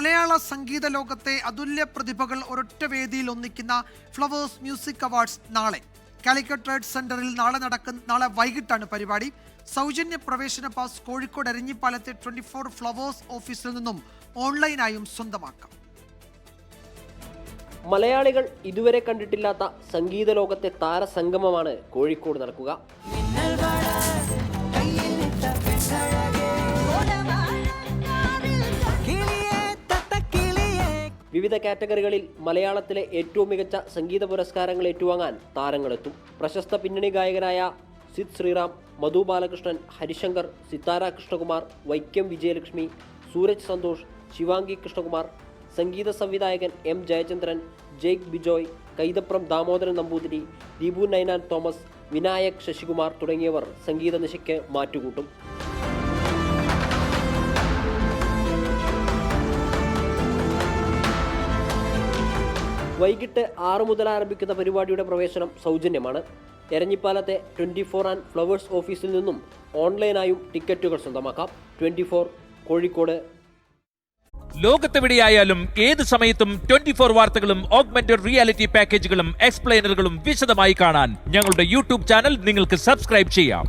മലയാള സംഗീത ലോകത്തെ അതുല്യ പ്രതിഭകൾ ഒരൊറ്റ വേദിയിൽ ഒന്നിക്കുന്ന ഫ്ലവേഴ്സ് മ്യൂസിക് അവാർഡ്സ് നാളെ. കാലിക്കറ്റ് ട്രേഡ് സെന്ററിൽ നാളെ നടക്കുന്ന നാളെ വൈകിട്ടാണ് പരിപാടി. സൗജന്യ പ്രവേശന പാസ് കോഴിക്കോട് എരഞ്ഞിപ്പാലത്തെ ട്വന്റി ഫോർ ഫ്ലവേഴ്സ് ഓഫീസിൽ നിന്നും ഓൺലൈനായും സ്വന്തമാക്കാം. മലയാളികൾ ഇതുവരെ കണ്ടിട്ടില്ലാത്ത സംഗീത ലോകത്തെ താരസംഗമമാണ് കോഴിക്കോട് നടക്കുക. വിവിധ കാറ്റഗറികളിൽ മലയാളത്തിലെ ഏറ്റവും മികച്ച സംഗീത പുരസ്കാരങ്ങൾ ഏറ്റുവാങ്ങാൻ താരങ്ങളെത്തും. പ്രശസ്ത പിന്നണി ഗായകരായ സിദ് ശ്രീറാം മധു ബാലകൃഷ്ണൻ ഹരിശങ്കർ സിത്താര കൃഷ്ണകുമാർ വൈക്കം വിജയലക്ഷ്മി സൂരജ് സന്തോഷ് ശിവാംഗി കൃഷ്ണകുമാർ സംഗീത സംവിധായകൻ എം ജയചന്ദ്രൻ ജെയ്ക്ക് ബിജോയ് കൈതപ്രം ദാമോദരൻ നമ്പൂതിരി ദീപു നൈനാൻ തോമസ് വിനായക് ശശികുമാർ തുടങ്ങിയവർ സംഗീത നിശയ്ക്ക് മാറ്റുകൂട്ടും. വൈകിട്ട് ആറു മുതൽ ആരംഭിക്കുന്ന പരിപാടിയുടെ പ്രവേശനം സൗജന്യമാണ്. എരഞ്ഞിപ്പാലത്തെ ട്വന്റി ഫോർ ആൻഡ് ഫ്ലവേഴ്സ് ഓഫീസിൽ നിന്നും ഓൺലൈനായും ടിക്കറ്റുകൾ സ്വന്തമാക്കാം. Twenty four Kozhikode. ലോകത്തെവിടെയായാലും ഏത് സമയത്തും ട്വന്റി ഫോർ വാർത്തകളും ഓഗ്മെന്റഡ് റിയാലിറ്റി പാക്കേജുകളും എക്സ്പ്ലെയിനറുകളും വിശദമായി കാണാൻ ഞങ്ങളുടെ യൂട്യൂബ് ചാനൽ നിങ്ങൾക്ക് സബ്സ്ക്രൈബ് ചെയ്യാം.